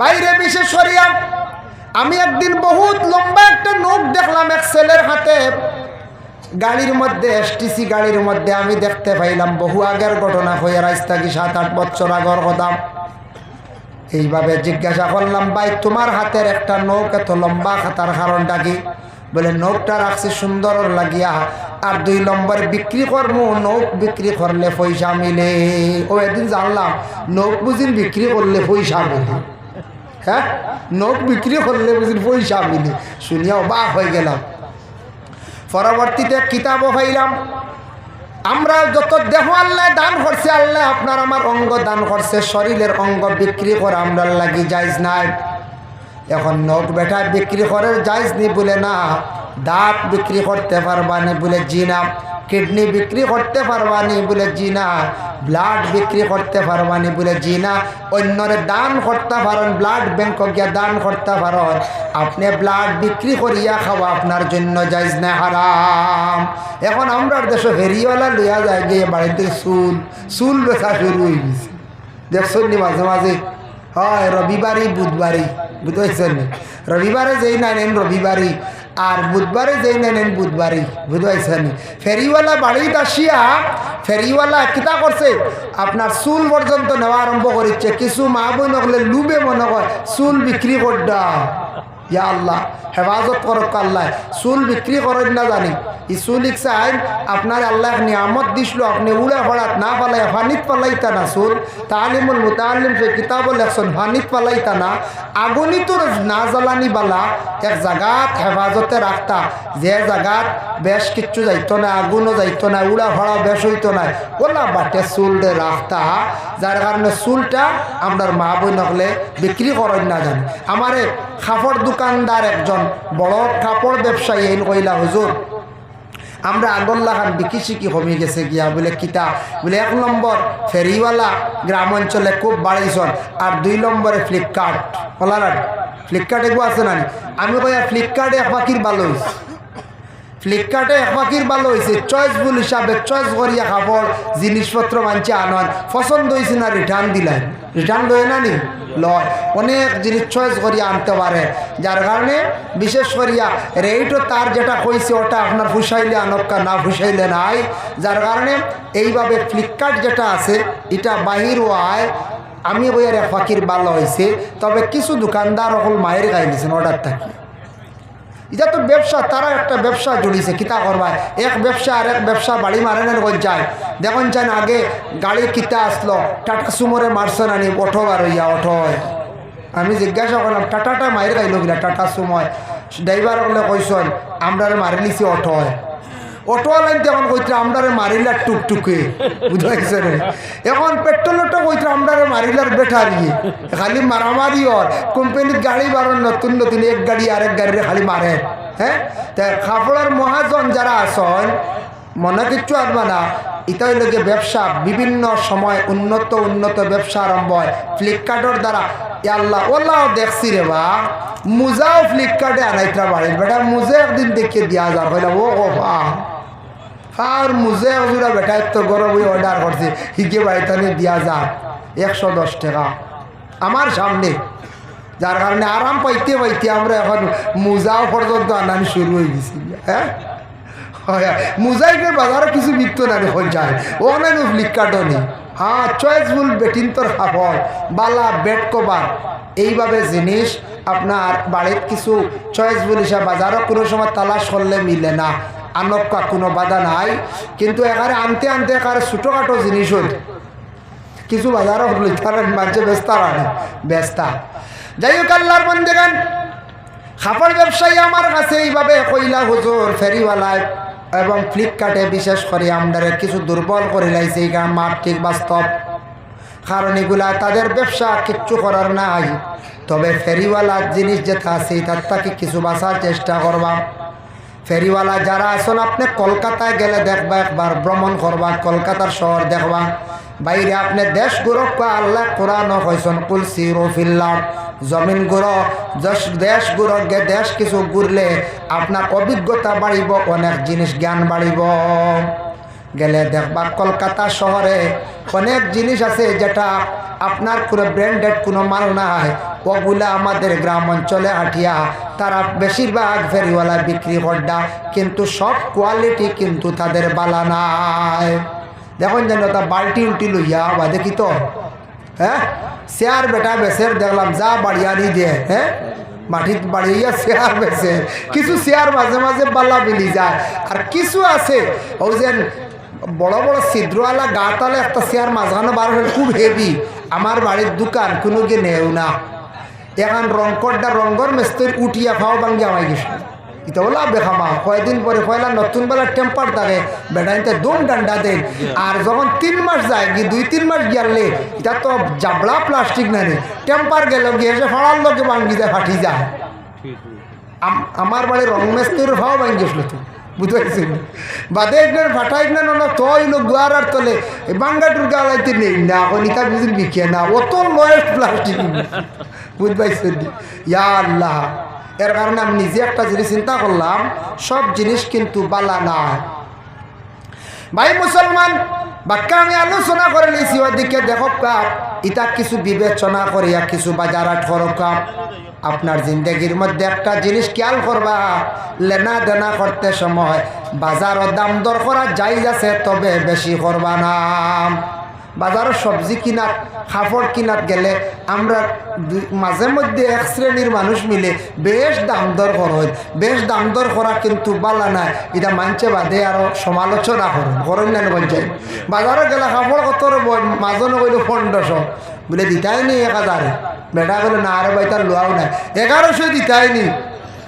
বাইরে বিশেষ করিয়া আমি একদিন বহুত লম্বা একটা নোট দেখলাম এক ছেলের হাতে। গাড়ির মধ্যে এসটিসি গাড়ির মধ্যে আমি দেখতে পাইলাম, বহু আগের ঘটনা হয়ে রাস্তা কি সাত, আট বছর আগর কথা। এইভাবে জিজ্ঞাসা করলাম, ভাই, তোমার হাতের একটা নৌক এত লম্বা খাতার কারণটা কি? বলে নৌকটা রাখছি সুন্দর লাগিয়া, আর দুই নম্বর বিক্রি করব নৌক বিক্রি করলে পয়সা মিলে। ও একদিন জানলাম নৌক বুঝিন বিক্রি করলে পয়সা মিলে। হ্যাঁ? নোট বিক্রি করলে বুঝলি পয়সা মিলে। শুনিয়াও বা হয়ে গেলাম। পরবর্তীতে কিতাবও পাইলাম। আমরা যত দেহ আল্লাহ দান করছে, আল্লাহ আপনার আমার অঙ্গ দান করছে, শরীরের অঙ্গ বিক্রি করে আমরা লাগি যাইজ নাই। এখন নখ বেটা বিক্রি করে যাইজ নি বলে না। দাঁত বিক্রি করতে পারবানি বলে জি না কিডনি বিক্রি করতে পারবানি বলে জি না ব্লাড বিক্রি করতে পারবানি বলে জি না অন্যরে দান করতে পারেন, ব্লাড ব্যাংক গিয়া দান করতে পারেন। আপনি ব্লাড বিক্রি করিয়া খাওয়া আপনার জন্য যাইজ না, হারাম। এখন আমরা দেশে ফেরিওয়ালা লইয়া যায় গিয়ে বাড়িতে চুল চুল বেচা শুরু হয়ে গেছে। দেখছেন মাঝে মাঝে? হয়, রবিবারই, বুধবারই, বুঝতে পারছেন রবিবারে যেই না নেন, রবিবারই। আর বুধবারে যেই নেন বুধবারই বুঝতে ফেরিওয়ালা বাড়িতে আসিয়া ফেরিওয়ালা কিতা করছে? আপনার চুল পর্যন্ত নেওয়া আরম্ভ করিচ্ছে কিছু মা বোন হলে লুবে মনে হয় চুল বিক্রি করডা ইয়া আল্লাহ, হেফাজত করক আল্লাহ, চুল বিক্রি করেন না জানি। ই চুল ইকসাইন আপনার আল্লাহ নিয়ামত দিছিল, আপনি উড়া ফড়াত না পালাই ফানিত পালাইতা না চুল। তালিমুল মুতালিম সে কিতাব লেখছেন, ফানিত পালাইতা না। আগুনিতর না জ্বালানি বালা, এক জাগাত হেফাজতে রাখতা। যে জাগাত বেশ কিচ্ছু যাইতো না, আগুনও যাইতো না, উড়া ফড়া বেশ হইতো না। ওলা বাটে চুল দে রাখতা, যার কারণে চুলটা আপনার মা বই নকলে বিক্রি করেন না জানি। আমারে কাপড় দোকানদার একজন, বড় কাপড় ব্যবসায়ী এই কইলা, হুজুর, আমরা আগল্লা খান বিকি শিকি কমে গেছে গিয়া। বলে, কিতা? বলে, এক নম্বর, ফেরিওয়ালা গ্রাম অঞ্চলে খুব বাড়াইছন, আর দুই নম্বরে ফ্লিপকার্ট। ফলার ফ্লিপকার্ট গো আছে না আমি কয়া ফ্লিপকার্টে পাখির ভালো হয়েছে ফ্লিপকার্টে এক ভালো হয়েছে চয়েসফুল হিসাবে চয়েস করিয়া কাপড়, জিনিসপত্র মানছে আনন পছন্দ হয়েছে না রিটার্ন দিলেন। রিটার্ন লয় না নি? লয়। অনেক জিনিস চয়েস করিয়া আনতে পারে। যার কারণে বিশেষ করিয়া রেটও তার যেটা কইছে ওটা আপনার ফুসাইলে আনক্কা না ফুসাইলে নাই। যার কারণে এইভাবে ফ্লিপকার্ট যেটা আছে, এটা বাহির হওয়ায় আমি বইয়ের এক ভালো হয়েছে তবে কিছু দোকানদার হল মায়ের গাই অর্ডার থাকি। এটা তো ব্যবসা, তারা একটা ব্যবসা জড়িয়েছে কিতা করবা? এক ব্যবসা আর এক ব্যবসা বাড়ি মারেনের যায়? দেখুন চান আগে গাড়ি কিতা আসলো, টাটা সুমোরে মারছে আনি অটো বার হইয়া অটো আমি জিজ্ঞাসা করলাম, টাটাটা মায়ের গাইল গিলা টাটা সুময়। ড্রাইভার বলে, কইসন আমরা মারি নিছি অটো অটোওয়ালাইন তখন কইতে আমরারে মারিলার টুকটুকে, বুঝাইছে রে এখন পেট্রোলটা কইতে আমরারে মারিলার বেটারি খালি মারামারি ওর কোম্পানির গাড়ি বাড়ান নতুন নতুন এক গাড়ি আরেক গাড়ি খালি মারে হ্যাঁ? তা কাপড়ের মহাজন যারা আসন মনে কিচ্ছু আসবে না হইল যে ব্যবসা, বিভিন্ন সময় উন্নত উন্নত ব্যবসা আরম্ভ হয়। ফ্লিপকার্টের দ্বারা আল্লাহ, ওল্লাহ দেখছি রে বা, মুজাও ফ্লিপকার্টে আনাইতরা বাড়ির। বেটা, মুজে একদিন দেখিয়ে দিয়া যা হইলে, ও ও বা। আর মুজে হজুরা বেটা তো গরম অর্ডার করছে। হিগে বাড়িতে দিয়া যা, একশো দশ টাকা। আমার সামনে, যার কারণে আরাম পাইতে পাইতে আমরা এখন মুজাও পর্যন্ত আনানি শুরু হয়ে গেছি। হ্যাঁ? হয় মুজাইকে বাজারে কিছু বিকত না হয়ে যায়। ও নাই ফ্লিপকার্টও নেই হ্যাঁ চয়েসফুল বেটিন তোর কাপড় বালা বেড কভার এইভাবে জিনিস আপনার বাড়ির কিছু চয়েসফুল হিসাবে বাজারও কোনো সময় তালাশ করলে মিলে না। আনক্কা কোনো বাধা নাই। কিন্তু এখানে আনতে আনতে এখানে ছোটোখাটো জিনিস হল। কিছু বাজারও লিখারেন মাঝে ব্যস্তা রানে ব্যস্তা। যাই হোক, আল্লাহর বন্দেগান কাপড় ব্যবসায়ী আমার কাছে এইভাবে কইলা, হুজুর ফেরিওয়ালায় এবং ফ্লিপকার্টে বিশেষ করে আমদারে কিছু দুর্বল করে লাইছে, এই মাঠ ঠিক বাস্তব। কারণ এগুলা তাদের ব্যবসা, কিচ্ছু করার নাই। তবে ফেরিওয়ালার জিনিস যেটা আছে, তার তাকে কিছু বাঁচার চেষ্টা করবা। ফেরিওয়ালা যারা আসল আপনি কলকাতায় গেলে দেখবা একবার, ভ্রমণ করবা, কলকাতার শহর দেখবা। বাইরে আপনি দেশ গুরক আল্লাহ কোরআন হয়েছেন কুলসি সিরোফিল্লার জমিন গুঁড়ো দেশ গুঁড়ক গে, দেশ কিছু ঘুরলে আপনার অভিজ্ঞতা বাড়িব, অনেক জিনিস জ্ঞান বাড়িব। গেলে দেখবা কলকাতা শহরে অনেক জিনিস আছে যেটা আপনার কোনো ব্র্যান্ডেড কোনো মাল নাই। ওগুলা আমাদের গ্রাম অঞ্চলে হাঁটিয়া তারা বেশিরভাগ ফেরিওয়ালা বিক্রি করডা, কিন্তু সব কোয়ালিটি কিন্তু তাদের বালা নাই। দেখুন যেন তা বাল্টি উল্টি লইয়া বা দেখি তো। হ্যাঁ? শেয়ার বেটা বেসের দেখলাম, যা বাড়িয়ারি দিয়ে হ্যাঁ? মাটিত বাড়িয়া শেয়ার বেছে কিছু শেয়ার মাঝে মাঝে বালা মিলি যায়। আর কিছু আছে ওই যে বড় বড় ছিদ্রওয়ালা গাতালে একটা শেয়ার মাঝখানে বার খুব হেভি আমার বাড়ির দোকান কোনো গে নেও না। এখন রংকরটা রঙ্গর মেস্তর উঠিয়া খাওয়া ভাঙ্গি আমায় গেছিল এটা বলা বেখামা কয়দিন পরে পয়লা নতুন বেলা টেম্পার থাকে। বেটাইতে দম ডান্ডা দেন। আর যখন তিন মাস যায় কি দুই তিন মাস গিয়ালে এটা তো জাবলা প্লাস্টিক নানি টেম্পার গেল, গিয়ে এসে ফাড়ার লোকে ভাঙ্গি যায় ফাটি যায়। আম- আমার বাড়ির রং মেস্তর ভাও ভাঙ্গি গেছিল তো। বুঝতে বাদে একজন ফাটাই না না তো হইল গুয়ার আর তলে বাঙ্গা টুরকা লাইতে নেই। না এখন ইটা বুঝি বিকে না। অত লয়েস্ট প্লাস্টিক। বুঝতে পারছি ইয়া আল্লাহ। এর কারণে আমি নিজে একটা জিনিস চিন্তা করলাম, সব জিনিস কিন্তু বালা না। ভাই মুসলমান, বাক্যা আমি আলোচনা করে নিয়েছি ওদিকে দেখো ইটা কিছু বিবেচনা করিয়া কিছু বাজারা ঠরকা আপনার জিন্দগির মধ্যে একটা জিনিস খেয়াল করবা, লেনা দেনা করতে সময় বাজারও দাম দর করা যাই আছে, তবে বেশি করবা না। বাজারের সবজি কিনাত কাপড় কিনাত গেলে আমরা মাঝে মধ্যে এক শ্রেণির মানুষ মিলে বেশ দাম দর করুন বেশ দাম দর করা কিন্তু বালা নাই। এটা মানছে বাদে আরও সমালোচনা করুন। করেন না বলছে বাজারে গেলে কাপড় কত মাঝনে কইল পনেরোশো। বলে দিতাই নি এক হাজারে। বেটা বলে না আরে ভাই, তার লোয়াও নাই। এগারোশো দিতাই নি।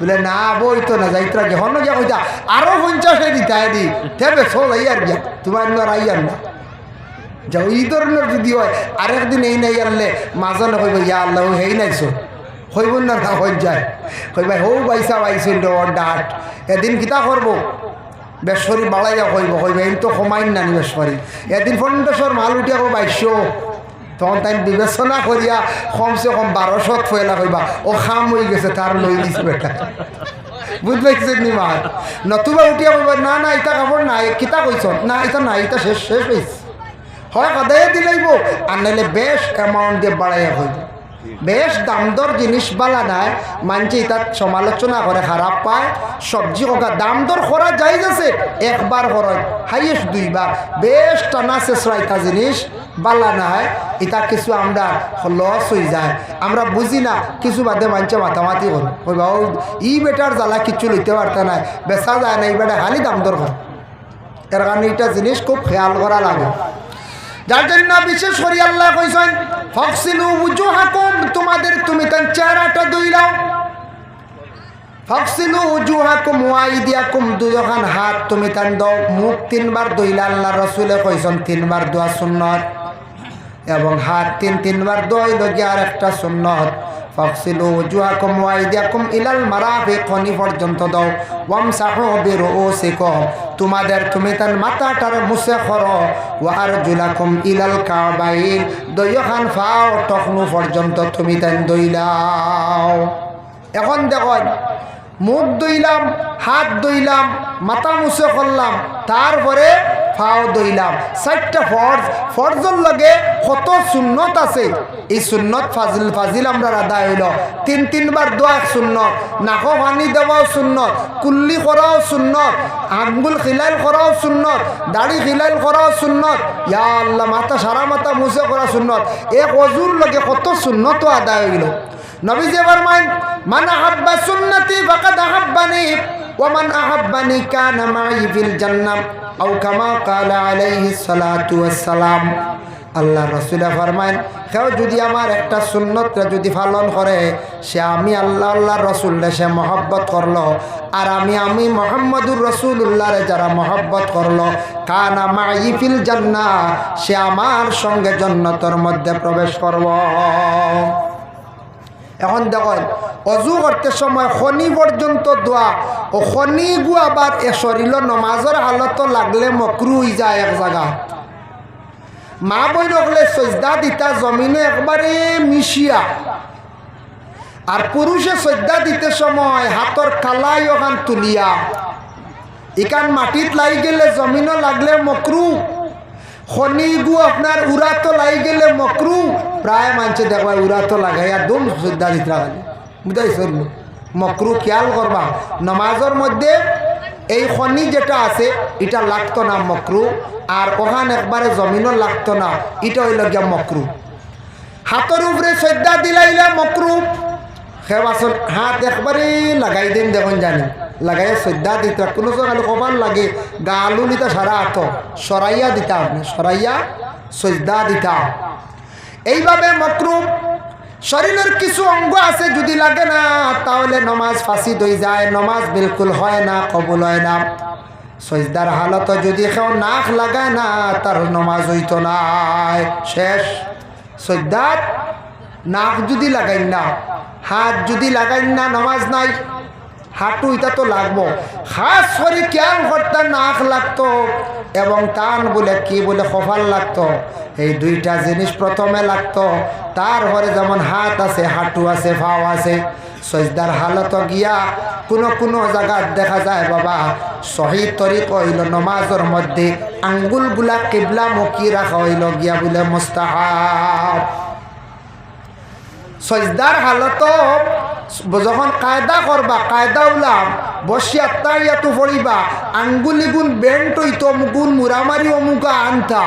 বলে, না বই তো না যাইত্রা যখন গিয়া কইতা, আরও পঞ্চাশে দিতাই নি তেবে সো যাই আর তোমার আইয়ার না। যা এই ধরনের যদি হয়, আরেকদিন এই নাই আনলে মাজনে কইব ইয়া আল্লাহ, হেই নাইছো। হইব না না হয়ে যায়। কই ভাই, হৌ বাইসা বাইছিল ওর ডাট এদিন কিতা করব বেশ্বরী বাড়াইয়া কইব কইব এই তো কমাইন নানি বেশ্বরী এদিন পনেরোশোর মাল উঠিয়া বাইশো তখন তাই বিবেচনা করিয়া কমসে কম বারোশত ফয়লা কইবা ও খাম হয়ে গেছে তার লই দিছে বেটা। বুঝতে পারছেন নি মার নতুবা উঠিয়া কইবা না না এটা কাপড় নাই, কিতা কইছ না এটা নাই এটা শেষ শেষ হয়েছে হয় সদায় দিলাইব আর নাইলে বেশ অ্যামাউন্ট দিয়ে বাড়াইয়া হইব। বেশ দাম দর জিনিস বালা নাই, মানছি তার সমালোচনা করে খারাপ পায়। সবজি ককা দাম দর করা যাই আছে একবার খরচ হাইয়েস্ট দুইবার। বেশ টানা শেষরাইতা জিনিস বালা নাই এটা কিছু আমরা লস হয়ে যায়। আমরা বুঝি না, কিছু বাদে মানছে মাতামাতি করো। ওই বাবু ই বেটার জ্বালা কিছু লইতে পারতে নাই, বেচা যায় না এই বেটা খালি দাম দর করে। এর কারণে এটা জিনিস খুব খেয়াল করা লাগে। যার জন্য বিশেষ করে আল্লাহ কইছেন ফক্সিলু উজুহাকুম তোমাদের তুমি তার চেহারাটা দইলাও ফক্সিলু উজুহাকুম ওয়াইদিয়াকুম দুজখান হাত তুমি তান দাও। মুখ তিনবার দইলা আল্লাহ রসুলে কইছেন, তিনবার দোয়া সুন্নত এবং হাত তিন তিনবার দইল গিয়ে আর একটা সুন্নত? ফক্সিলু উজুহাকুম ওয়াইদিয়াকুম ইলাল মারাফিক খনি পর্যন্ত দাও। ওয়ামসাহু বিরুসিকুম তোমাদের, তুমি তার মাথাটার মুছে করো ও আর জুলাকুম ইলাল কাবাইন। দয়খান ফাও টকনু পর্যন্ত তুমি তাই দইলাও এখন দেখুন মুখ দইলাম হাত দইলাম মাথা মুছে করলাম তারপরে ফাও দইলাম চারটা ফর্জ ফর্জর লগে কত সুন্নত আছে? এই সুন্নত ফাজিল ফাজিল আমরা আদায় হইল। তিন, তিনবার দোয়া সুন্নত, নাকো পানি দেওয়াও সুন্নত, কুল্লি করাও সুন্নত, আঙ্গুল খিলাইল করাও সুন্নত, দাড়ি খিলাইল করাও সুন্নত, ইয়া আল্লাহ, মাথা সারা মাথা মুছে করা সুন্নত। এক অজুর লগে কত সুন্নত আদায় হইল। নবী যে ফরমাইন মান আহাব্বা সুন্নতি ফাকাদ আহাব্বানি, ওয়া মান আহাব্বানি কানা মাই ফিল জান্নাহ, আও কামা ক্বালা আলাইহিস সালাতু ওয়াস সালাম। আল্লাহ রসুলে ফরমাইন কেউ যদি আমার একটা সুন্নতটা যদি পালন করে, সে আমি আল্লাহ আল্লাহ রসুল্লে সে মহব্বত করল, আর আমি আমি মোহাম্মদুর রসুল্লাহরে যারা মহব্বত করল, কানা মাইফিল জান্না সে আমার সঙ্গে জন্নতর মধ্যে প্রবেশ করব। এখন দেখুন, অজু করতে সময় শনি পর্যন্ত দোয়া ও শনি গু আবার এ শরীর নমাজের হালত লাগলে মকরু হয়ে যায় এক জায়গা মা বই নকলে সজদা দিতা, জমিনে একবারে মিশিয়া আর পুরুষে সজ্জা দিতে সময় হাতর কালাই ওখান তুলিয়া। ইকান মাটিত লাই গেলে জমিনও লাগলে মকরু খনিগু আপনার উড়াতো লাই গেলে মকরু। প্রায় মানুষে দেখবা উড়াতো লাগাইয়া দুম শ্রদ্ধা দিতে বুঝাইছেন মকরু খেয়াল করবা। নমাজের মধ্যে এই খনি যেটা আছে, এটা লাগতো না মকরু। আর ওখান একবারে জমিনও লাগতো না। এটা হইল গিয়া মকরু। হাতের উপরে শ্রদ্ধা দিলাইলা মকরু। খেবাসন হাত একবারে লাগাই দিন দেখুন জানি। লাগাই শ্রদ্ধা দিতে কোনো সকালে কবার লাগে, গা আলু নিতে সারা হাত সরাইয়া দিতা সরাইয়া শ্রদ্ধা দিতা। এইভাবে মকরু শরীরের কিছু অঙ্গ আছে যদি লাগে না, তাহলে নমাজ ফাঁসিদ হয়ে যায়, নমাজ বিলকুল হয় না, কবুল হয় না। সজদার হালত যদি কেউ নাক লাগায় না তার নমাজ হইতো না শেষ। সজদার নাক যদি লাগাই না, হাত যদি লাগাই না, নমাজ নাই। হাঁটু এটা তো লাগবো। খাস করে কেন করতে নাক লাগতো এবং টান বলে কি বলে কপাল লাগতো। এই দুইটা জিনিস প্রথমে লাগতো। তারপরে যেমন হাত আছে, হাঁটু আছে ভাও আছে, সজদার হালত গিয়া কোনো কোনো জায়গায় দেখা যায়, বাবা শহীদ তরিক হইল নমাজের মধ্যে আঙ্গুলগুলা কেবলা মুখী রাখা হইল গিয়া বলে মোস্তাহাব। সজদার হালত যখন কায়দা করবা কায়দা উলাম বসিয়া তাড়িয়াতো পড়িবা আঙ্গুলি গুণ বেন্ট হইতো গুণ, মুরামারি অমুকা আনতা।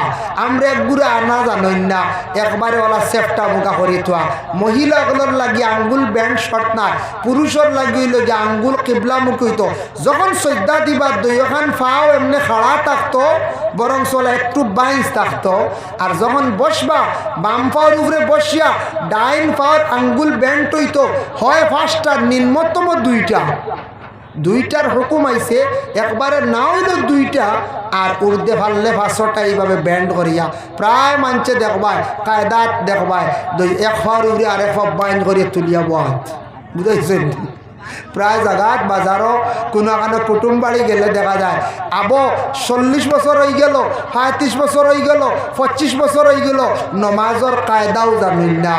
আমরা একগুড়া আনা জানই না, একবারে ওলা সেফটা মুখা করি থোয়া। মহিলাগুলোর লাগি আঙ্গুল ব্যান্ড শর্ট না পুরুষের লাগি যে আঙ্গুল কিবলা মুখ হইতো। যখন শ্রদ্ধা দিবা দুইখান ফাও এমনি খাড়া থাকতো বরং চলে একটু বাইন্স থাকতো। আর যখন বসবা, বাম পাওয়ার উপরে বসিয়া, ডাইন পাওয়ার আঙ্গুল ব্যান্ড হইতো, হয় পাঁচটা নিম্নতম দুইটা। দুইটার হুকুম আইছে, একবারে না দুইটা, আর উর্দে ফাললে পাঁচশোটা এইভাবে ব্যান্ড করিয়া প্রায় মানছে দেখবায়, কায়দাত দেখবায়, দুই এক উড়ে আর এক বাইন করিয়া তুলিয়া বাদ বুঝাইছেন? প্রায় জায়গাত বাজারও, কোনো এখানে কুটুম বাড়ি গেলে দেখা যায়, আব চল্লিশ বছর হয়ে গেল, পঁয়ত্রিশ বছর হয়ে গেল, পঁচিশ বছর হয়ে গেল, নমাজর কায়দাও জানিন না।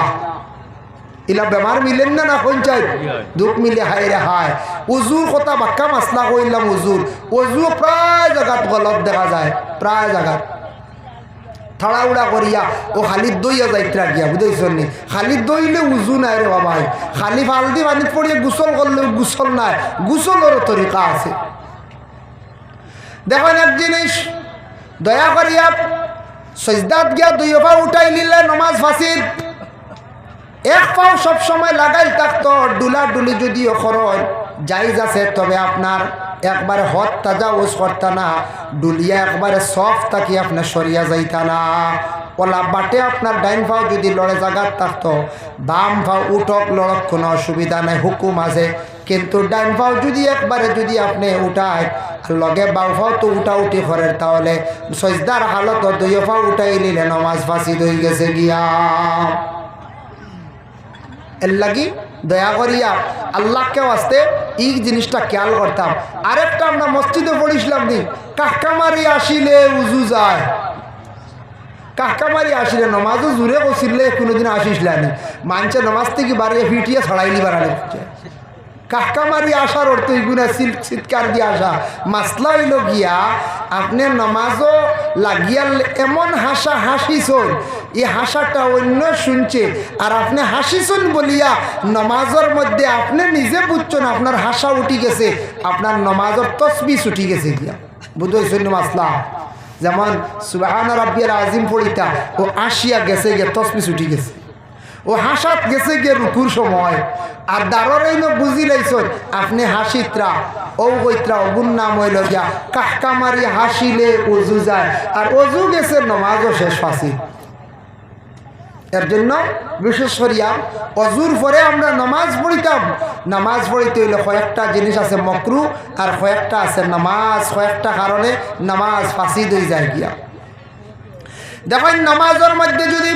ইলা বেমার মিলেন না না পঞ্চায়েত? দুঃখ মিলে হায় রে হায়। উজুর কথা বাক্কা মাসলা কইলাম উজুর উজু প্রায় জায়গাত গলত দেখা যায় প্রায় জায়গাত থাড়াউড়া করিয়া, ও খালি দইয়া যাইত্রা গিয়া বুঝেছেন নি? খালি দইলে উজু নাই রে বাবাই। খালি ফালদি পানিত পড়িয়ে গুসল করলে গুসল নাই গুসলেরও তরিকা আছে। দেখেন এক জিনিস দয়া করিয়া সজদাত গিয়া দুই উঠাই নিলে নমাজ ফাঁসির। এক পাও সবসময় লাগাই থাকতো ডুলা ডুলি যদিও খরচ জাইজ আছে, তবে আপনার একবারে হত তাজা ওস করতা না, ডুলিয়া একবারে সফট থাকি আপনার সরিয়া যাইতা না। ওলা বাটে আপনার ডাইন পাও যদি লড়ে জাগাত থাকতো, বাম পাও উঠক লড়ক কোনো অসুবিধা নাই, হুকুম আছে। কিন্তু ডাইন পাও যদি একবারে যদি আপনি উঠায় লগে বাউ পাও তো উঠা উঠি করেন তাহলে সজদার হালত দুই পাও উঠাই নিলে নমাজ ফাঁসি হয়ে গেছে গিয়া। এর লাগি দয়া করিয়া আল্লাহকে আসতে এই জিনিসটা খেয়াল করতাম। আরেকটা আমরা মসজিদে পড়িছিলাম নি কাকামারি আসিলে উজু যায়। কাকামারি আসিলে, নমাজও জুড়ে বসিলে কোনোদিন আসিসলানি মানছে নমাজ থেকে বাড়িয়ে ফিটিয়ে ছড়াইলি বাড়ানি কাকামারি আসার অর্থ ইগুনা চিৎকার দিয়ে আসা। মাসলা হইল গিয়া, আপনি নমাজও লাগিয়াল এমন হাসা হাসিছন এই হাসাটা অন্য শুনছে। আর আপনি হাসিছন বলিয়া নমাজের মধ্যে আপনি নিজে বুঝছেন আপনার হাসা উঠি গেছে। আপনার নমাজের তসবিস উঠি গেছে গিয়া। বুঝেছেন মাসলা? যেমন, সুবাহান রাব্বিয়ার আজিম পড়িতা, ও আসিয়া গেছে গিয়ে তসবিস উঠি গেছে। ও হাসাত গেছে গিয়ে রুকুর সময়। আর দাররেই ন বুঝি লাইছন আপনি হাসিত্রা ও গৈত্রা অগুন নাম হইল গিয়া কাহকামারি হাসিলে অজু যায়। আর অজু গেছে, নমাজও শেষ ফাঁসি। এর জন্য বিশেষ করিয়া অজুর পরে আমরা নামাজ পড়িতাম। নামাজ পড়িতে হইলে কয়েকটা জিনিস আছে মকরু, আর কয়েকটা আছে নামাজ। কয়েকটা কারণে নামাজ ফাঁসি দই যায় গিয়া। দেখেন, নামাজের মধ্যে যদি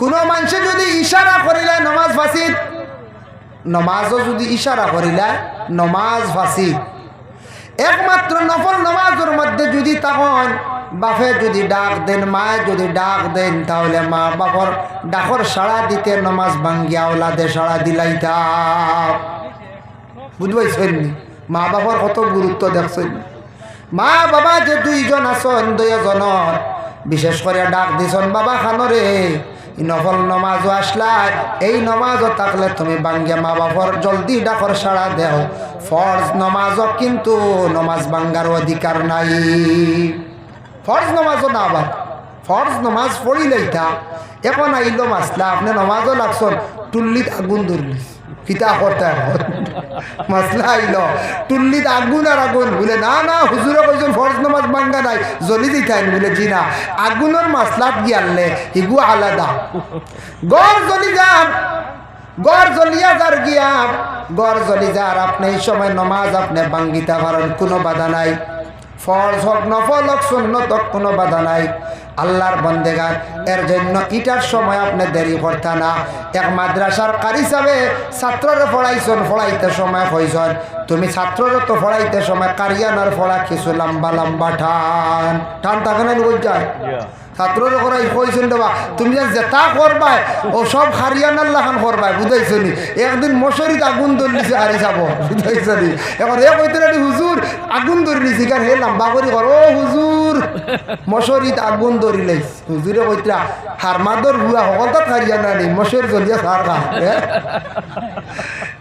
কোনো মানুষে যদি ইশারা করিলে নমাজ ফাঁসিদ নমাজও যদি ইশারা করিলে নমাজ ফাঁসিদ একমাত্র নফল নমাজের মধ্যে যদি তখন বাপে যদি ডাক দেন, মায় যদি ডাক দেন, তাহলে মা বাপর ডাকর সাড়া দিতে, নমাজ ভাঙ্গিয়া ওলাদে সাড়া দিলাইতা। বুঝবাইছেন মা বাবার কত গুরুত্ব দেখছেন মা বাবা যে দুইজন আছেন, দুইজনের, বিশেষ করে ডাক দিছন, বাবা খানরে। নফল নমাজও আসলা, এই নমাজও থাকলে তুমি বাঙ্গিয়া মা বাবার জলদি ডাকর সাড়া দেও। ফরজ নমাজও কিন্তু নমাজ বাঙ্গার অধিকার নাই। ফরজ নমাজও না আবার ফরজ নমাজ পড়িলেই তা। এখন আইলো মাসলা, আপনি নমাজও লাগছন টুল্লিত আগুন ধরলিস কিতা করতে এখন মাসলা আইল টুল্লিত আগুন আর আগুন। বলে, না না, হুজুরে কইছেন ফরজ নমাজ বাঙ্গা নাই জ্বলি দিতাইন বলে, জি না, আগুনের মাসলাত গিয়ালে হিগু আলাদা। গড় জ্বলি যান গড় জ্বলিয়া যার গিয়া, গড় জ্বলি যার। আপনি এই সময় নমাজ আপনি বাঙ্গিতে পারেন, কোনো বাধা নাই। ফরজ হোক, নফল হোক, সুন্নত হোক, কোনো বাধা নাই। আল্লাহর বন্দেগার। এর জন্য ইটার সময় আপনি দেরি করতে না। এক মাদ্রাসার কারি হিসাবে ছাত্ররে ফড়াইছেন ফড়াইতে সময় হইছন। তুমি ছাত্ররে তো ফড়াইতে সময় কারিয়ানার ফড়া কিছু লম্বা লম্বা ঠান। ঠান থাকে না যায় ছাত্রর করাই কইছেন দেবা, তুমি যে যেটা করবাই, ও সব হারিয়ানার লাখান করবাই বুঝাইছ নি? একদিন মশারিত আগুন ধরলিছে হারি যাব বুঝাইছ নি? এখন এ কইতে রে হুজুর, আগুন ধরলিছি কার হে লম্বা করি কর ও হুজুর, মশারিত আগুন ধরিলেই হুজুরে কইতরা হারমাদর হুয়া সকল তাত হারিয়ানা নেই মশার জ্বলিয়া সার খা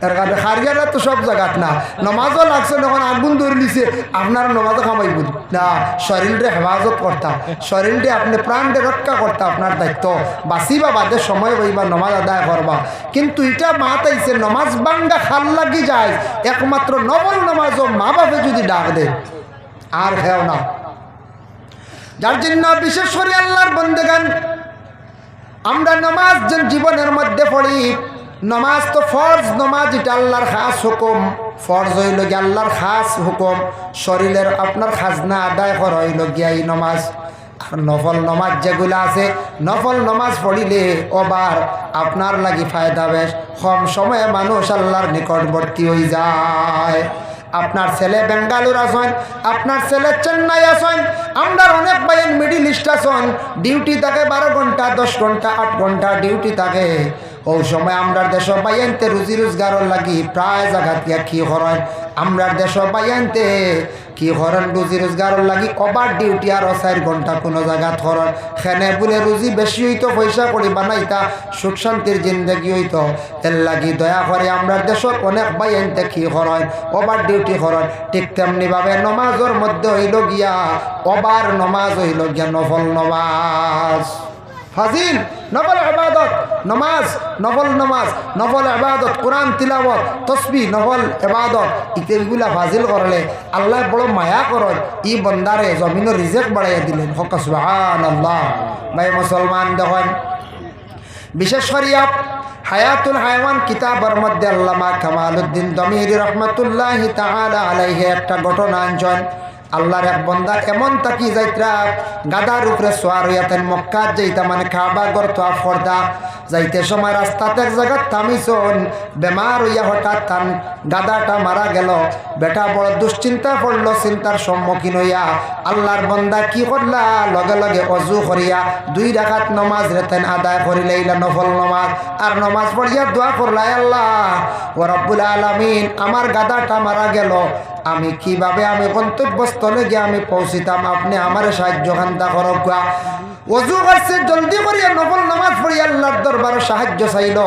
এর কারণে হারিয়ানা তো সব জায়গাত না। নমাজও লাগছে যখন আগুন ধরে নিছে। আপনার নমাজও খামাইব না শরীরটা হেফাজত করতাম শরীরটা আপনি প্রাণটা রক্ষা করতা, আপনার দায়িত্ব। বাঁচিবা বাদে সময় হইবা নমাজ আদায় করবা। কিন্তু এটা মাত আইছে, নমাজ বাঙ্গা খাল লাগি যায়। একমাত্র নবল নমাজও মা বাপে যদি ডাক দে, আর খেও না। যার জন্য বিশেষ করে আল্লাহর বন্দেগান, আমরা নমাজ যেন জীবনের মধ্যে পড়ি নমাজ তো ফরজ, নমাজ এটা আল্লাহর খাস হুকুম। ফরজ হইল গিয়া আল্লাহর খাস হুকুম। শরীরের আপনার খাজনা আদায় করা হইল গিয়া এই নমাজ। আর নফল নমাজ যেগুলো আছে, নফল নমাজ পড়িলে ওবার আপনার লাগি ফায়দা বেশ। কম সময়ে মানুষ আল্লাহর নিকটবর্তী হয়ে যায়। আপনার ছেলে বেঙ্গালুর আসেন আপনার ছেলে চেন্নাই আসেন আমরা অনেক বাইন মিডিল ইস্ট আসেন ডিউটি থাকে বারো ঘণ্টা, দশ ঘণ্টা, আট ঘণ্টা ডিউটি থাকে। ওই সময় আমরার দেশ বাইনতে রুজি রোজগারর লাগি প্রায় জায়গা দিয়া কি করেন আমরার দেশ বাইনতে কি করেন রুজি রোজগারর লাগি ওভার ডিউটি আর চার ঘণ্টা কোনো জায়গা ধরেন খেনে বলে রুজি বেশি হইতো, পয়সা করি বানাইতা, সুখ শান্তির জিন্দগি হইতো। এর লাগি দয়া করে আমরার দেশত অনেক বাইনতে কি করেন ওভার ডিউটি করেন ঠিক তেমনিভাবে নমাজের মধ্যে হইল গিয়া ওভার নমাজ হইল গিয়া নফল নমাজ। ফাজিল, নফল আবাদত নমাজ নবল নমাজ, নফল আবাদত কোরআন তিলাবত তসবি নবল আবাদত ইত্যাদিগুলা ফাজিল করলে আল্লাহ বড় মায়া করন। ই বন্দারে জমিনের রিজেক্ট বাড়াইয়া দিলেন। হক সুবহান আল্লাহ ভাই মুসলমান দেখেন, বিশেষ করিয়া হায়াতুল হায়ওয়ান কিতাবের মধ্যে আল্লামা কামালউদ্দিন দমির রহমতুল্লাহ তাআলা আলাইহি একটা ঘটনা আনছেন। আল্লাহর এক বন্দা এমন তাকি যাইত্রা? গাদার উপরে সোয়ার হইয়াতেন মক্কাত যাইতা মানে খাবা গর্ত ফর্দা। যাইতে সময় রাস্তাতে এক জায়গা থামিছন, বেমার হইয়া হঠাৎ তান গাদাটা মারা গেল। বেটা বড় দুশ্চিন্তা পড়ল, চিন্তার সম্মুখীন হইয়া। আল্লাহর বন্দা কি করলা? লগে লগে অজু করিয়া দুই রাখাত নমাজ রেতেন আদায় করিলেইলা নফল নমাজ। আর নমাজ পড়িয়া দোয়া করলাই আল্লাহ, ও রব্বুল আলমিন, আমার গাদাটা মারা গেল। আমি কীভাবে আমি গন্তব্যস্থলে গিয়ে আমি পৌঁছিতাম? আপনি আমার সাহায্য খান্তা করক গা। অজু করছে জলদি করিয়া নফল নামাজ পড়ি আল্লাহর দরবারে সাহায্য চাইল।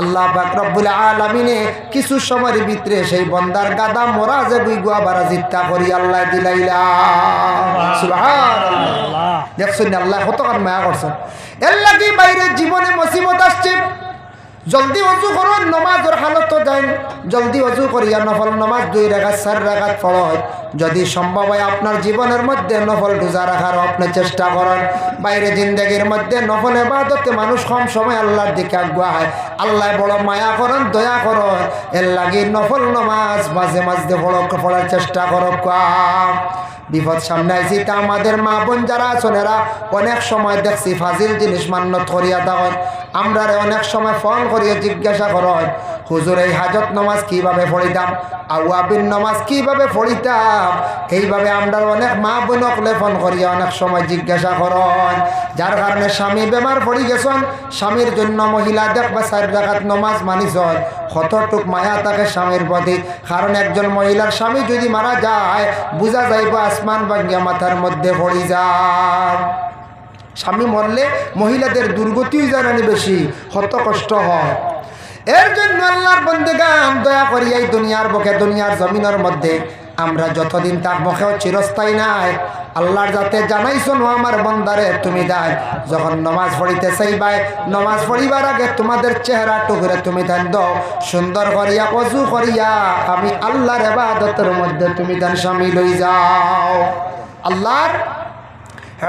আল্লাহ পাক রব্বুল আলামিনে কিছু সময়ের ভিতরে সেই বন্দার গাদা মরা যে বুই গুয়া বারা জিত্তা করি আল্লাহ দিলাইলা। দেখছেন আল্লাহ কতক্ষণ মায়া করছেন। এর লাগি বাইরে জীবনে মুসিবত আসছে। জলদি অজু করুন, নমাজের হালত তো দেন। জলদি অজু করিয়া নফল নমাজ দুই রাখাত, চার রাখাত হয়। যদি সম্ভব হয় আপনার জীবনের মধ্যে নফল রোজা রাখার আপনি চেষ্টা করেন। বাইরে জিন্দগির মধ্যে নফল এবাদতে মানুষ কম সময় আল্লাহর দিকে আগুয়া হয়। আল্লাহ বড় মায়া করেন, দয়া করেন। এর লাগি নফল নমাজ মাঝে মাঝে পড়ক পড়ার চেষ্টা করক বিপদ সামনে আইছি তা আমাদের মা বোন যারা আছেন এরা অনেক সময় দেখছি ফাজিল জিনিস মান্যত করিয়া তখন আমরা অনেক সময় ফোন করিয়া জিজ্ঞাসা করেন হুজুর, এই হাজত নমাজ কীভাবে পড়িতাম? আউয়াবিন নমাজ কীভাবে পড়িতাম? এইভাবে আমরা অনেক মা বোনকলে ফোন করিয়া অনেক সময় জিজ্ঞাসা করেন যার কারণে স্বামী বেমার পড়ি গেছেন, স্বামীর জন্য মহিলা দেখবা চার জায়গাত নমাজ মানিছন। কতটুক মায়া থাকে স্বামীর প্রতি। কারণ একজন মহিলার স্বামী যদি মারা যায়, বোঝা যাইব আসমান বাঙ্গিয়া মাথার মধ্যে পড়ি যায়। স্বামী মরলে মহিলাদের দুর্গতিও জানানি বেশি, হত কষ্ট হয়। এর জন্য আল্লাহর বন্দেগান, দয়া করি এই দুনিয়ার বকে, দুনিয়ার জমিনের মধ্যে। আমরা যতদিন তার মুখেও চিরস্থায়ী নাই, আল্লাহর যাতে জানাইছো নো আমার বন্দারে, তুমি দায়। যখন নমাজ পড়িতে চাইবাই, নমাজ পড়িবার আগে তোমাদের চেহারা, টুকরে তুমি দেন দাও। সুন্দর করিয়া, অজু করিয়া, আমি আল্লাহর এবাদতের মধ্যে তুমি দেন স্বামী লই যাও। আল্লাহর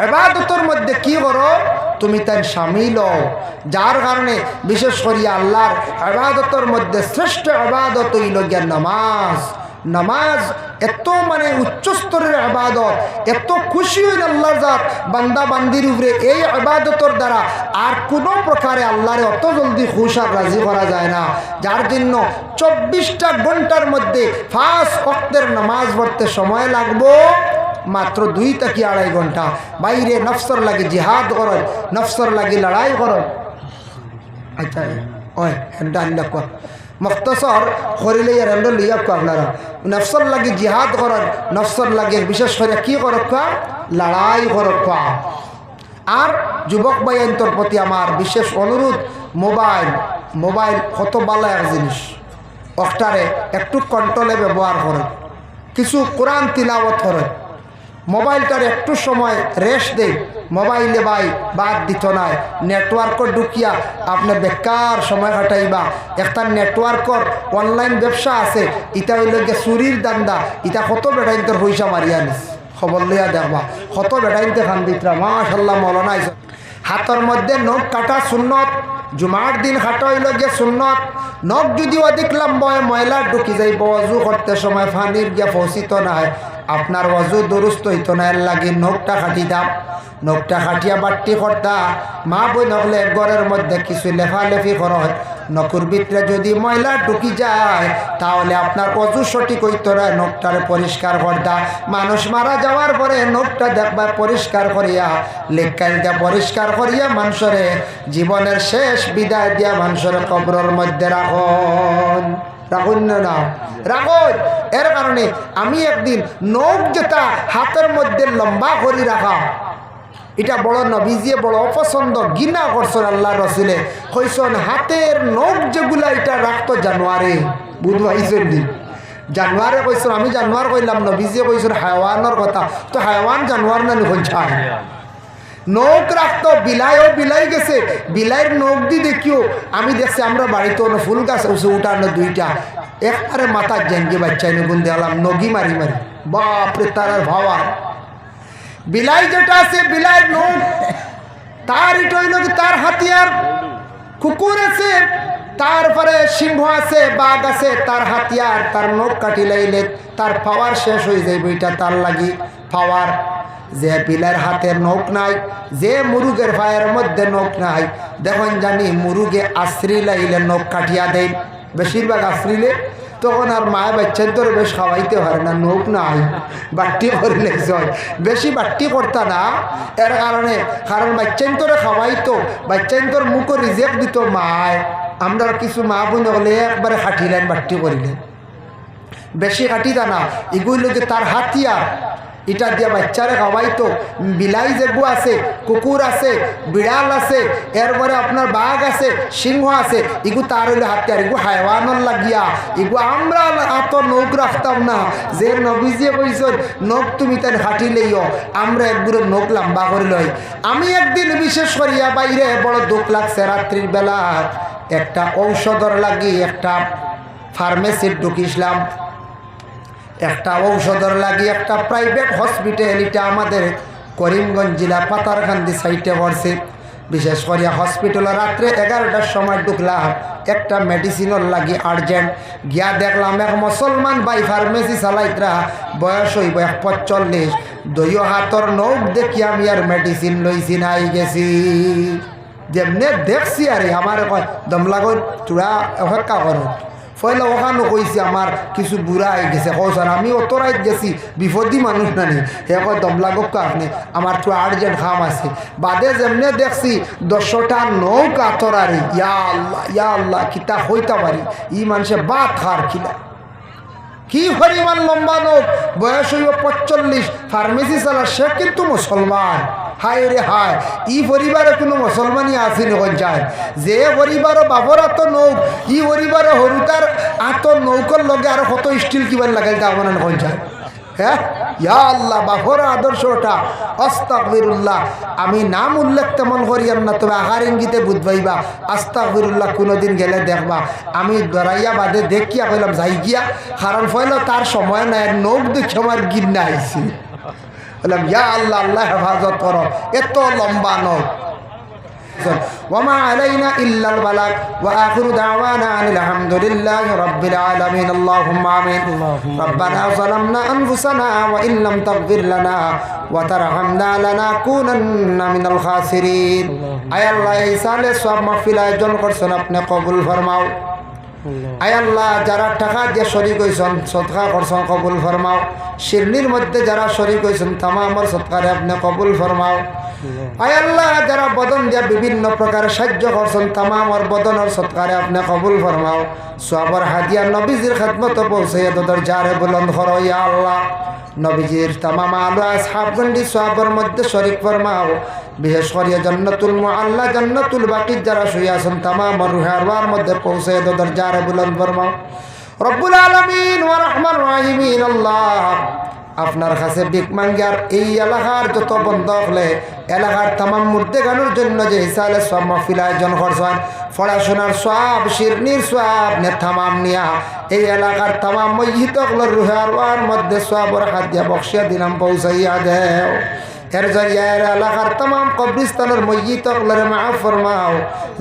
এবাদতের মধ্যে কি করো? তুমি তাই সামিল হও যার কারণে বিশেষ করিয়া আল্লাহর এবাদতের মধ্যে শ্রেষ্ঠ আবাদত হইল গিয়া নামাজ। নামাজ এত মানে উচ্চ স্তরের আবাদত এত খুশি হইল আল্লাহর জাত বান্দা বান্দির উপরে এই আবাদতর দ্বারা আর কোনো প্রকারে আল্লাহরে অত জলদি খুশ আর রাজি করা যায় না। যার জন্য চব্বিশটা ঘণ্টার মধ্যে ফার্স্ট অক্তের নামাজ পড়তে সময় লাগবো। মাত্র দুই থেকে আড়াই ঘণ্টা। বাইরে নফসর লাগে জিহাদ করন নফসর লাগে লড়াই করন আচ্ছা ওই কোয়া মখতসর করিলে হেন্ড লইয়া কোয়া আপনারা নফসর লাগে জিহাদ করন নফসর লাগে বিশেষ করে কি কোয়া লড়াই কোয়া আর যুবক বাইন্তর প্রতি আমার বিশেষ অনুরোধ মোবাইল মোবাইল কত ভালো এক জিনিস অক্টারে একটু কন্ট্রোলে ব্যবহার করেন কিছু কোরআন তিলাবত করেন মোবাইলটার একটু সময় রেস্ট দেই। মোবাইলে বাই বাদ দিত নাই। নেটওয়ার্কর ঢুকিয়া আপনি বেকার সময় কাটাইবা। একটা নেটওয়ার্কর অনলাইন ব্যবসা আছে, ইটা হইল গিয়ে চুরির দান্দা। ইটা কত বেটাইন্তর পয়সা মারিয়া নিস খবর লইয়া দেখবা। কত বেটাইনতে খান দিতরা। মাশাল্লাহ মলনা হাতর মধ্যে নখ কাটা সুন্নত। জুমার দিন হাঁটা হইল গিয়ে সুন্নত। নখ যদি অধিক লম্বয় ময়লা ঢুকি যাইব। অজু করতে সময় ফানির গিয়া পৌঁছিত নাই। আপনার অজু দুরুস্ত হইতো না, এর লাগে নখটা কাটি দাম নখটা কাটিয়া বাট্টি করতা মা বই নকলে ঘরের মধ্যে কিছু লেফালেফি করা। হয় নকুর ভিতরে যদি ময়লা ঢুকি যায়, তাহলে আপনার অজু সঠিক হইতো না, নখটারে পরিষ্কার করতা। মানুষ মারা যাওয়ার পরে নখটা দেখবা পরিষ্কার করিয়া লেখাইটা পরিষ্কার করিয়া মানুষরে, জীবনের শেষ বিদায় দিয়া মানুষের কবরের মধ্যে রাখন। রাখুন না। রাখুন এর কারণে আমি একদিন নখ যেটা হাতের মধ্যে লম্বা করে রাখা। এটা বড় নবীজিয়ে বড় অপছন্দ গিনা করছেন আল্লাহ রসুলে। কইসন হাতের নখ যেগুলা এটা রাখতো জানুয়ারে বুধ পাইছেন দিন জানুয়ারে কইসন আমি জানুয়ার কইলাম, নবীজিয়ে কইসন হায়ওয়ানোর কথা। তো হায়ওয়ান জানুয়ার না নিখন ছায় নখ রাখতো, বিলাইও বিলাই গেছে। বিলাইয়ের নখ দি দেখিও, আমি দেখছি আমরা বাড়িতে অন্য ফুল গাছ উঠে উঠানো দুইটা। একবারে মাথার জেনকে বাচ্চাই নগুন দেওয়ালাম নগি মারি মারি। বাপরে, তার আর ভাবা। বিলাই যেটা আছে, বিলাইয়ের নখ তার হইল কি তার হাতিয়ার। কুকুর আছে তারপরে সিংহ আছে, বাঘ আছে, তার হাতিয়ার, তার নখ কাটি লাইলে তার পাওয়ার শেষ হয়ে যাইব, এটা তার লাগি পাওয়ার। যে পিলার হাতের নখ নাই, যে মুরুগের পায়ের মধ্যে নখ নাই, দেখুন জানি মুরুগে আশ্রি লাইলে নখ কাটিয়া দেয় বেশিরভাগ আশ্রিলে, তখন আর মায়ের বাচ্চার তোর বেশ খাওয়াইতে পারে না, নখ নাই বাট্টি করিলে হয় বেশি বাট্টি করতা না, এর কারণে কারণ বাচ্চান তোরে খাওয়াইতো বাচ্চান তোর মুখও রিজেক্ট দিত মায়। আমরা কিছু মা বোন হলে একবারে খাটিলেন বাট্টি করিলেন। বেশি কাটিতা না, এগুলো যে তার হাতিয়ার এটা দিয়া বাচ্চারে খাওয়াইতো। বিলাই যেগু আছে, কুকুর আছে, বিড়াল আছে এরপরে আপনার বাঘ আছে, সিংহ আছে, ইগু তার হাতিয়ার, ইগু হাইওয়ানর লাগিয়া, ইগু আমরা এত নৌক রাখতাম না। যে নবীজিয়ে কইসন নখ তুমি তার হাঁটি লইও, আমরা একগুলো নখ লম্বা করে লই। আমি একদিন বিশেষ করিয়া বাইরে বড় দুঃখ লাগছে রাত্রির বেলা। একটা ঔষধর লাগি একটা ফার্মেসির ঢুকিসলাম। একটা ঔষধর লাগি একটা প্রাইভেট হসপিটাল এটা আমাদের করিমগঞ্জ জেলা পাতারকান্দি সাইটে পড়ছে। বিশেষ করে হসপিটালে রাত্রে এগারোটার সময় ঢুকলাম, একটা মেডিসিনের লাগি আর্জেন্ট গিয়া দেখলাম এক মুসলমান বাই ফার্মেসি চালাইতরা, বয়স হইব এক পঁচল্লিশ দইও হাতর নখ দেখি আমি আর মেডিসিন লইছি নাই গেছি। যেমনে দেখছি আরে, আমার কয় দম লাগো তোরা অপেক্ষা করো। ফয়লা ওখানো কইছে আমার কিছু বুড়া হয়ে গেছে। কৌশল আমি অত গেছি, বিপদী মানুষ নানি। হে কয়, দমলা গপ্প আপনি আমার তো আর্জেন্ট খাম আছে। বাদে যেমনে দেখছি, দশটা নৌকা আতরারে ইয়া আল্লাহ ইয়া আল্লাহ, কিতা হইতা পারি ই মানুষে বাত খার খিলা। কি পরিমাণ লম্বা নখ বয়স হইব পঁচল্লিশ ফার্মেসি চালা সে কিন্তু মুসলমান হায় রে হায়, ই পরিবারে কোনো মুসলমানই আসেনি যায় যে পরিবার বাবর আত নৌক ই পরিবারে হরুতার আত নৌকর লগে আর কত স্টিল কিবার লাগাই তা যায় হ্যাঁ ইয়া আল্লাহ বাফর আদর্শটা আস্তাগফিরুল্লাহ আমি নাম উল্লেখ তেমন করিয়াম না তবে আহার ইঙ্গিতে বুঝবাইবা আস্তাগফিরুল্লাহ কোনোদিন গেলে দেখবা। আমি দরাইয়া বাদে দেখিয়া কইলাম, যাই গিয়া। কারণ ফইল তার সময় নাই, নৌক দেখে আমার গিন্না আইছি বললাম ইয়া আল্লাহ আল্লাহ হেফাজত করো এত লম্বা নৌক وما علينا إلا البلاغ وآخر دعوانا أن الحمد لله رب العالمين اللهم آمين ربنا ظلمنا أنفسنا وإن لم تغفر لنا وترحمنا لنكونن من الخاسرين أي الله إيسالة সব মাহফিল আয়োজন করছেন আপনি কবুল ফরমাও আয় আল্লাহ যারা টাকা দিয়ে শরিক হয়েছেন সৎকা করছেন কবুল ফরমাও। শিরনির মধ্যে যারা শরিক হয়েছেন তামামর সৎকারে আপনি কবুল ফরমাও। আয় আল্লাহ যারা বদন দিয়া বিভিন্ন প্রকার সাহায্য করছেন তামামর বদনের সৎকারে আপনি কবুল ফরমাও। সোয়াবর হাদিয়া নবীজির খেদমত পৌঁছে তোদের যারে বুলন্দ করো ইয়া আল্লাহ। নবীজির তামাম আলো আসহাবগন্ডি সোয়াবর মধ্যে শরিক ফরমাও। বিশেষ করিয়া জন্নতুল আল্লাহ জন্নতুল বাকির যারা শুয়ে আছেন, তামাম রুহার মধ্যে পৌঁছে তোদের যারে বুলন্দ ফরমাও। রব্বুল আলমিন ও রহমান রাহিমিন, আল্লাহ। আপনার কাছে বিক মাঙ্গার এই এলাকার যত বন্ধ হলে, এলাকার তামাম মূর্তি গানোর জন্য যে হিসাবে সব মহফিল আয়োজন করছেন, পড়াশোনার সব শিরনির সব নে থামাম নিয়া, এই এলাকার তামাম মহিতগুলোর রুহার মধ্যে সবর হাত দিয়া বক্সিয়া দিলাম, পৌঁছাইয়া দেও। এর জরিয়ার এলাকার তাম কবরিস্তানের অকলারে মা ফরমাও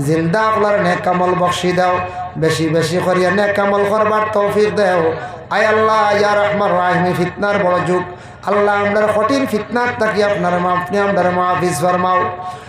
জিন্দা অকলার নে কামল বক্সি দাও বেশি বেশি করিয়া নে কামল করবার তৌফিক দেও আয় আল্লাহ ইয়া রহমান রাহিমি ফিতনার বড় যুগ আল্লাহ আমরা কঠিন ফিতনার তাকি আপনার মা আপনি আমরা মাহফিজ ফরমাও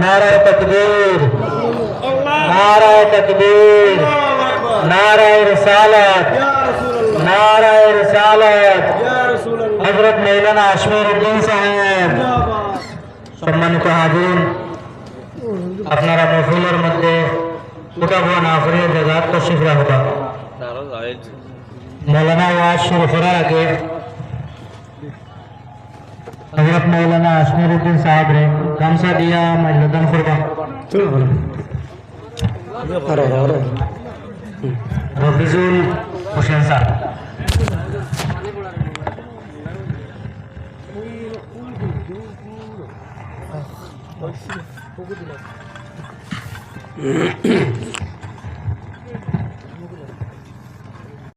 নারায় তকবীর নারায় তকবীর নারায় রসালত নারায় রসালত হজরত মৌলানা আশমির উদ্দিন সাহেব সম্মানিত হাজির আপনারা মহফিলের মধ্যে উঠাবো না করিয়ে দেখার তশিফ রাখবা মৌলানা ওয়াজ শুরু করার আগে হজরত মৌলানা আশমির উদ্দিন সাহেব রে গামছা দিয়া মাল্যদান করবা রফিজুল হোসেন স্যার